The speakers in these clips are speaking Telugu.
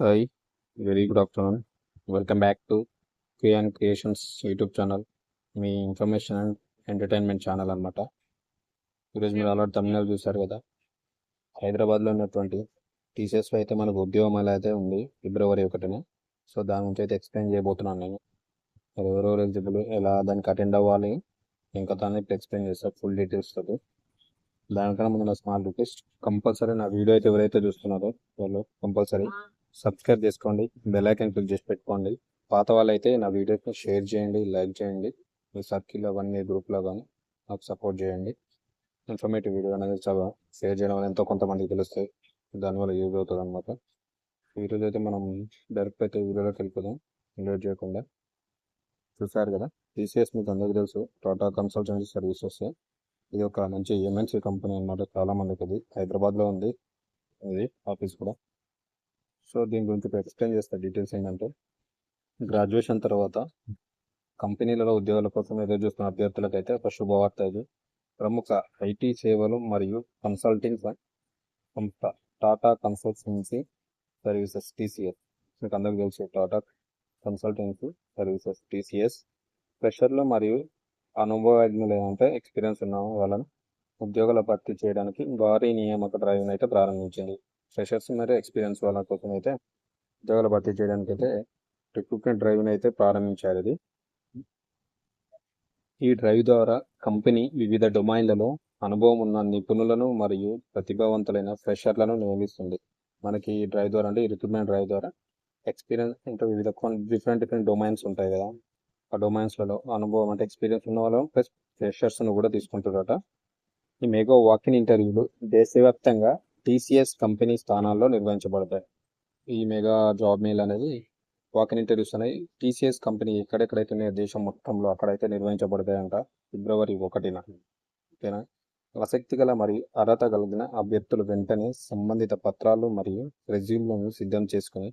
Hi very good afternoon welcome back to Kriyan creations YouTube channel me information and entertainment channel అనమాట ఈరోజు మీరు ఆల్రెడీ తమిళనాడు చూశారు కదా? హైదరాబాద్లో ఉన్నటువంటి టీసీఎస్లో అయితే మనకు ఉద్యోగం అయితే ఉంది ఫిబ్రవరి ఒకటిన సో దాని గురించి అయితే ఎక్స్ప్లెయిన్ చేయబోతున్నాను నేను. మరి ఎవరెవరు ఎలిజిబుల్ ఎలా దానికి అటెండ్ అవ్వాలి ఇంకా దాన్ని ఇప్పుడు ఎక్స్ప్లెయిన్ చేస్తారు ఫుల్ డీటెయిల్స్ తోటి. దానికన్నా ముందు నా స్మాల్ రిక్వెస్ట్ కంపల్సరీ నా వీడియో అయితే ఎవరైతే చూస్తున్నారో వాళ్ళు కంపల్సరీ సబ్స్క్రైబ్ చేసుకోండి బెల్ ఐకాన్ క్లిక్ చేసి పెట్టుకోండి. పాత వాళ్ళైతే నా వీడియోస్ని షేర్ చేయండి లైక్ చేయండి. మీ సర్కిల్ అవన్నీ గ్రూప్లో కానీ నాకు సపోర్ట్ చేయండి. ఇన్ఫర్మేటివ్ వీడియో అనేది చాలా షేర్ చేయడం వల్ల ఎంతో కొంతమందికి తెలుస్తాయి. దానివల్ల యూజ్ అవుతుంది అనమాట ఈరోజు అయితే మనం డైరెక్ట్ అయితే వీడియోలోకి వెళ్ళిపోదాం. లేట్ చేయకుండా. చూసారు కదా? టీసీఎస్ మీకు అందరికీ తెలుసు. టాటా కన్సల్టెన్సీ సర్వీసెస్ ఇది ఒక మంచి ఎంఎన్సీ కంపెనీ అనమాట చాలా మందికి ఇది హైదరాబాద్లో ఉంది. ఇది ఆఫీస్ కూడా. సో దీని గురించి ఎక్స్ప్లెయిన్ చేస్తా. డీటెయిల్స్ ఏంటంటే గ్రాడ్యుయేషన్ తర్వాత కంపెనీలలో ఉద్యోగాల కోసం ఎదురు చూస్తున్న అభ్యర్థులకు అయితే ఒక శుభవార్త ఇది. ప్రముఖ ఐటీ సేవలు మరియు కన్సల్టింగ్ సంస్థ టాటా కన్సల్టెన్సీ సర్వీసెస్ టీసీఎస్ మీకు అందరికీ తెలుసు టాటా కన్సల్టెన్సీ సర్వీసెస్ టీసీఎస్ ఫ్రెషర్లు మరియు అనుభవజ్ఞులు ఏమంటే ఎక్స్పీరియన్స్ ఉన్న వాళ్ళను ఉద్యోగాల భర్తీ చేయడానికి భారీ నియామక డ్రైవ్ను అయితే ప్రారంభించింది. ఫ్రెషర్స్ మరియు ఎక్స్పీరియన్స్ వాళ్ళ కోసం అయితే ఉద్యోగాలు భర్తీ చేయడానికి అయితే రిక్రూట్మెంట్ డ్రైవ్ని అయితే ప్రారంభించారు ఇది. ఈ డ్రైవ్ ద్వారా కంపెనీ వివిధ డొమైన్లలో అనుభవం ఉన్న నిపుణులను మరియు ప్రతిభావంతులైన ఫ్రెషర్లను నియమిస్తుంది. మనకి ఈ డ్రైవ్ ద్వారా అంటే ఈ రిక్రూట్మెంట్ డ్రైవ్ ద్వారా ఎక్స్పీరియన్స్ అంటే వివిధ డిఫరెంట్ డిఫరెంట్ డొమైన్స్ ఉంటాయి కదా. ఆ డొమైన్స్లలో అనుభవం అంటే ఎక్స్పీరియన్స్ ఉన్న వాళ్ళు ప్లస్ ఫ్రెషర్స్ను కూడా తీసుకుంటారట ఈ మేఘో వాకిన్ ఇంటర్వ్యూలు దేశవ్యాప్తంగా టీసీఎస్ కంపెనీ స్థానాల్లో నిర్వహించబడతాయి. ఈ మెగా జాబ్ మేల్ అనేది వాకిన్ ఇంటర్వ్యూస్ అనేవి టీసీఎస్ కంపెనీ ఎక్కడెక్కడైతే దేశం మొత్తంలో అక్కడైతే నిర్వహించబడతాయంట. ఫిబ్రవరి ఒకటిన. ఓకేనా? ఆసక్తి గల మరియు అర్హత కలిగిన అభ్యర్థులు వెంటనే సంబంధిత పత్రాలు మరియు రెజ్యూమ్లను సిద్ధం చేసుకుని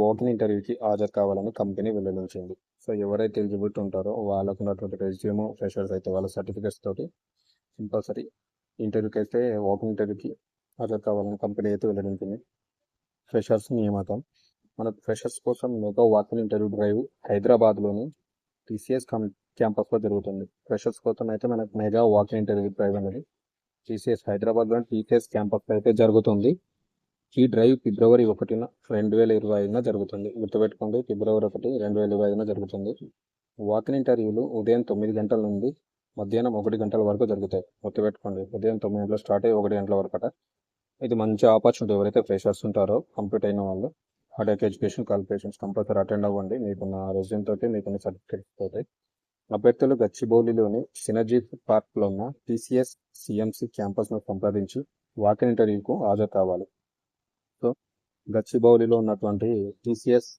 వాకిన్ ఇంటర్వ్యూకి హాజరు కావాలని కంపెనీ వెల్లడించింది. సో ఎవరైతే ఎలిజిబిలిటీ ఉంటారో వాళ్ళకు ఉన్నటువంటి రెజ్యూమ్ ఫ్రెషర్స్ అయితే వాళ్ళ సర్టిఫికేట్స్ తోటి కంపల్సరీ ఇంటర్వ్యూకి అయితే వాకింగ్ ఇంటర్వ్యూకి హాజరు కావాలని కంపెనీ అయితే వెల్లడించింది ఫ్రెషర్స్ నియామకం. మన ఫ్రెషర్స్ కోసం మెగా వాకింగ్ ఇంటర్వ్యూ డ్రైవ్ హైదరాబాద్లోని టీసీఎస్ కం క్యాంపస్లో జరుగుతుంది. ఫ్రెషర్స్ కోసం అయితే మనకు మెగా వాకింగ్ ఇంటర్వ్యూ డ్రైవ్ అనేది టీసీఎస్ హైదరాబాద్లోని టీసీఎస్ క్యాంపస్లో అయితే జరుగుతుంది. ఈ డ్రైవ్ ఫిబ్రవరి ఒకటిన రెండు వేల ఇరవై ఐదున జరుగుతుంది. గుర్తుపెట్టుకోండి ఫిబ్రవరి ఒకటి రెండు వేల ఇరవై ఐదున జరుగుతుంది. వాకిన్ ఇంటర్వ్యూలు ఉదయం తొమ్మిది గంటల నుండి మధ్యాహ్నం ఒకటి గంటల వరకు జరుగుతాయి. గుర్తుపెట్టుకోండి ఉదయం తొమ్మిది గంటల స్టార్ట్ అయ్యి ఒకటి గంటల వరకు అట ఇది మంచి ఆపర్చునిటీ ఎవరైతే ఫ్రెషర్స్ ఉంటారో కంప్లీట్ అయిన వాళ్ళు హార్డెక్ ఎడ్యుకేషన్ క్వాలిఫికేషన్స్ కంపల్సరీ అటెండ్ అవ్వండి. మీకున్న రెజ్యూమ్ తోటి మీకున్న సర్టిఫికేట్స్ తోటి. అభ్యర్థులు గచ్చిబౌలిలోని సినర్జీ పార్క్లో ఉన్న టీసీఎస్ సిఎంసి క్యాంపస్ను సంప్రదించి వాకిన్ ఇంటర్వ్యూకు హాజరు కావాలి. సో గచ్చిబౌలిలో ఉన్నటువంటి టీసీఎస్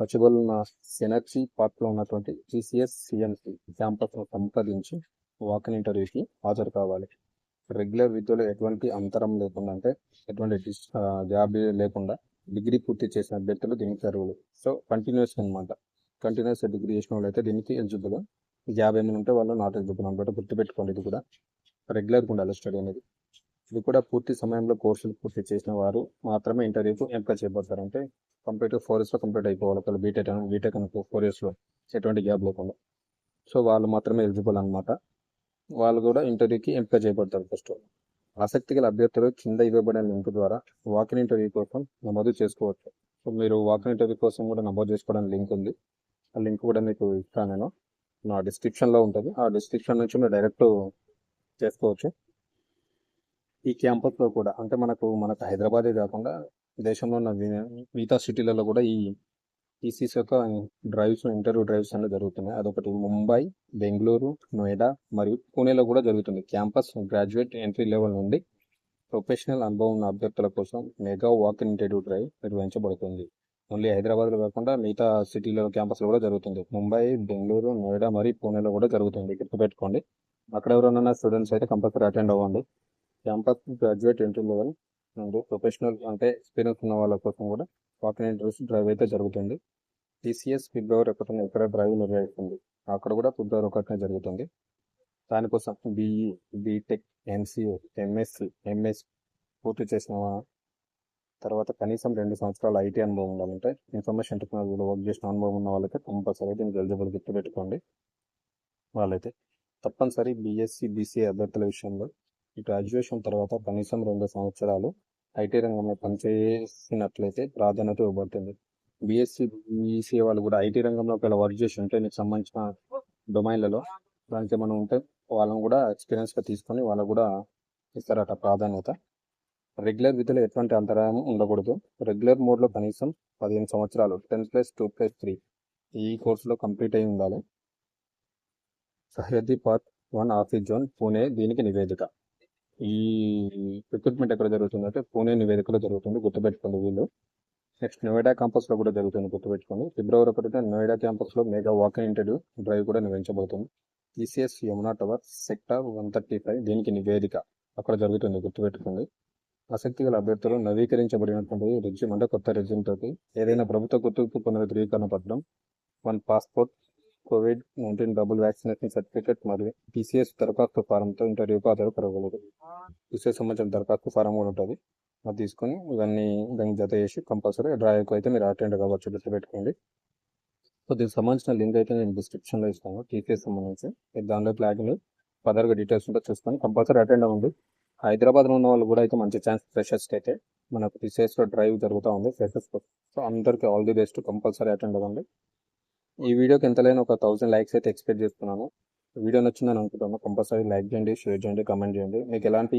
గచ్చిబౌలి ఉన్న సినర్జీ పార్క్లో ఉన్నటువంటి టీసీఎస్ సిఎంసి క్యాంపస్ను సంప్రదించి వాకిన్ ఇంటర్వ్యూకి హాజరు కావాలి. రెగ్యులర్ విద్యలో ఎటువంటి అంతరం లేకుండా అంటే ఎటువంటి జాబ్ లేకుండా డిగ్రీ పూర్తి చేసిన అభ్యర్థులు దీనికి అర్హులు. సో కంటిన్యూస్ అనమాట కంటిన్యూస్ డిగ్రీ చేసిన వాళ్ళు అయితే దీనికి ఎలిజిబుల్. జాబ్ ఏమైనా ఉంటే వాళ్ళు నాట్ ఎలిజిబుల్ అనమాట గుర్తుపెట్టుకోండి ఇది కూడా. రెగ్యులర్గా ఉండాలి స్టడీ అనేది. ఇది కూడా పూర్తి సమయంలో కోర్సులు పూర్తి చేసిన వారు మాత్రమే ఇంటర్వ్యూకు ఎంపిక చేయబడతారు. అంటే కంప్లీట్ ఫోర్ ఇయర్స్లో కంప్లీట్ అయిపోవాలి. ఒకళ్ళు బీటెక్ బీటెక్ అనుకో ఫోర్ ఇయర్స్లో ఎటువంటి గ్యాప్ లేకుండా. సో వాళ్ళు మాత్రమే ఎలిజిబుల్ అనమాట వాళ్ళు కూడా ఇంటర్వ్యూకి ఎంపిక చేయబడతారు ఫస్ట్ ఆసక్తి గల అభ్యర్థులు కింద ఇవ్వబడిన లింక్ ద్వారా వాకిన్ ఇంటర్వ్యూ కోసం నమోదు చేసుకోవచ్చు. సో మీరు వాకిన్ ఇంటర్వ్యూ కోసం కూడా నమోదు చేసుకోవడానికి లింక్ ఉంది. ఆ లింక్ కూడా మీకు ఇస్తాను నేను. నా డిస్క్రిప్షన్లో ఉంటుంది. ఆ డిస్క్రిప్షన్ నుంచి మీరు డైరెక్ట్ చేసుకోవచ్చు. ఈ క్యాంపస్లో కూడా అంటే మనకు మనకు హైదరాబాదే కాకుండా దేశంలో ఉన్న మిగతా సిటీలలో కూడా ఈ టీసీస్ యొక్క డ్రైవ్స్ ఇంటర్వ్యూ డ్రైవ్స్ అనేవి జరుగుతున్నాయి. అదొకటి ముంబై బెంగళూరు నోయిడా మరియు పూణేలో కూడా జరుగుతుంది. క్యాంపస్ గ్రాడ్యుయేట్ ఎంట్రీ లెవెల్ నుండి ప్రొఫెషనల్ అనుభవం ఉన్న అభ్యర్థుల కోసం mega walk in interview drive నిర్వహించబడుతుంది. ఓన్లీ హైదరాబాద్లో కాకుండా మిగతా సిటీలో క్యాంపస్లో కూడా జరుగుతుంది. ముంబై బెంగళూరు నోయిడా మరియు పూణేలో కూడా జరుగుతుంది. గుర్తుపెట్టుకోండి. అక్కడ ఎవరైనా స్టూడెంట్స్ అయితే కంపల్సరీ అటెండ్ అవ్వండి. క్యాంపస్ గ్రాడ్యుయేట్ ఎంట్రీ లెవెల్ చేస్తున్నారు ప్రొఫెషనల్ అంటే ఎక్స్పీరియన్స్ ఉన్న వాళ్ళ కోసం కూడా వాకిన్ ఇంటర్వ్యూస్ డ్రైవ్ అయితే జరుగుతుంది. టీసీఎస్ ఫిబ్రవరి ఒకటిన ఇక్కడ డ్రైవ్ నిర్వహిస్తుంది. అక్కడ కూడా ఫిబ్రవరి ఒకటిన జరుగుతుంది. దానికోసం BE BTech MCA MSc MS పూర్తి చేసిన తర్వాత కనీసం రెండు సంవత్సరాల ఐటీ అనుభవం ఉండాలంటే ఇన్ఫర్మేషన్ టెక్నాలజీలో వర్క్ చేసిన అనుభవం ఉన్న వాళ్ళైతే కంపల్సరీ దీనికి ఎలిజిబుల్ గుర్తుపెట్టుకోండి వాళ్ళైతే తప్పనిసరి బీఎస్సీ బీసీఏ అభ్యర్థుల విషయంలో ఈ గ్రాడ్యుయేషన్ తర్వాత కనీసం రెండు సంవత్సరాలు ఐటీ రంగంలో పనిచేసినట్లయితే ప్రాధాన్యత ఇవ్వబడుతుంది. బీఎస్సీ బీసీఏ వాళ్ళు కూడా ఐటీ రంగంలో ఒకవేళ వర్క్ చేసి ఉంటే నీకు సంబంధించిన డొమైన్లలో దానికి మనం ఉంటే వాళ్ళని కూడా ఎక్స్పీరియన్స్గా తీసుకొని వాళ్ళకు కూడా ఇస్తారట ప్రాధాన్యత. రెగ్యులర్ విధులు ఎటువంటి అంతరాయం ఉండకూడదు. రెగ్యులర్ మోడ్లో కనీసం పదిహేను సంవత్సరాలు ten plus two plus three ఈ కోర్సులో కంప్లీట్ అయి ఉండాలి. Sahyadri park one office zone Pune దీనికి నివేదిక. ఈ రిక్రూట్మెంట్ ఎక్కడ జరుగుతుందంటే పూణే నివేదికలో జరుగుతుంది గుర్తుపెట్టుకోండి వీళ్ళు. నెక్స్ట్ నోయిడా క్యాంపస్లో కూడా జరుగుతుంది గుర్తుపెట్టుకోండి. ఫిబ్రవరి ఒకటిన నోయిడా క్యాంపస్లో మెగా వాక్ ఇంటర్వ్యూ డ్రైవ్ కూడా నిర్వహించబడుతుంది ECS Yamuna tower sector one thirty five దీనికి నివేదిక అక్కడ జరుగుతుంది గుర్తుపెట్టుకోండి. ఆసక్తి గల అభ్యర్థులు నవీకరించబడినటువంటి రెజ్యూమ్ అంటే కొత్త రెజ్యూమ్ తోటి ఏదైనా ప్రభుత్వ గుర్తింపు పొందిన ధృవీకరణ పత్రం one passport covid nineteen double vaccination certificate మరియు పీసీఎస్ దరఖాస్తు ఫారంతో ఇంటర్వ్యూకి హాజరుపడగలదు టీసీఎస్ సంబంధించిన దరఖాస్తు ఫారం కూడా ఉంటుంది. అది తీసుకొని ఇవన్నీ దాన్ని జత చేసి కంపల్సరీ డ్రైవ్కి అయితే మీరు అటెండ్ కావచ్చు గుర్తుపెట్టుకోండి సో దీనికి సంబంధించిన లింక్ అయితే నేను డిస్క్రిప్షన్లో ఇస్తాను టీసీఎస్ సంబంధించి. మీరు దానిలో ప్లాగిన్ ఫర్దర్గా డీటెయిల్స్ ఉంటే చూసుకొని కంపల్సరీ అటెండ్ అవ్వండి. హైదరాబాద్లో ఉన్న వాళ్ళు కూడా అయితే మంచి ఛాన్స్ ఫ్రెషర్స్కి అయితే మనకు టీసీఎస్లో డ్రైవ్ జరుగుతూ ఉంది ఫ్రెషర్స్ సో అందరికీ all the best compulsory attend అవ్వండి. ఈ వీడియోకి ఎంతలైనా ఒక థౌసండ్ లైక్స్ అయితే ఎక్స్పెక్ట్ చేస్తున్నాను. వీడియో నచ్చిందని అనుకుంటున్నాను కంపల్సరీ లైక్ చేయండి షేర్ చేయండి కమెంట్ చేయండి. మీకు ఎలాంటి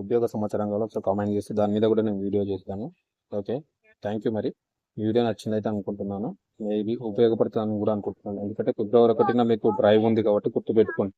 ఉద్యోగ సమాచారం కావాలో ఒకసారి కామెంట్ చేసి దాని మీద కూడా నేను వీడియో చేస్తాను. ఓకే? థ్యాంక్ యూ మరి. ఈ వీడియో నచ్చిందైతే అనుకుంటున్నాను. మేబీ ఉపయోగపడుతుందని కూడా అనుకుంటున్నాను. ఎందుకంటే ఫిబ్రవరి ఒకటిన మీకు డ్రైవ్ ఉంది కాబట్టి గుర్తుపెట్టుకోండి.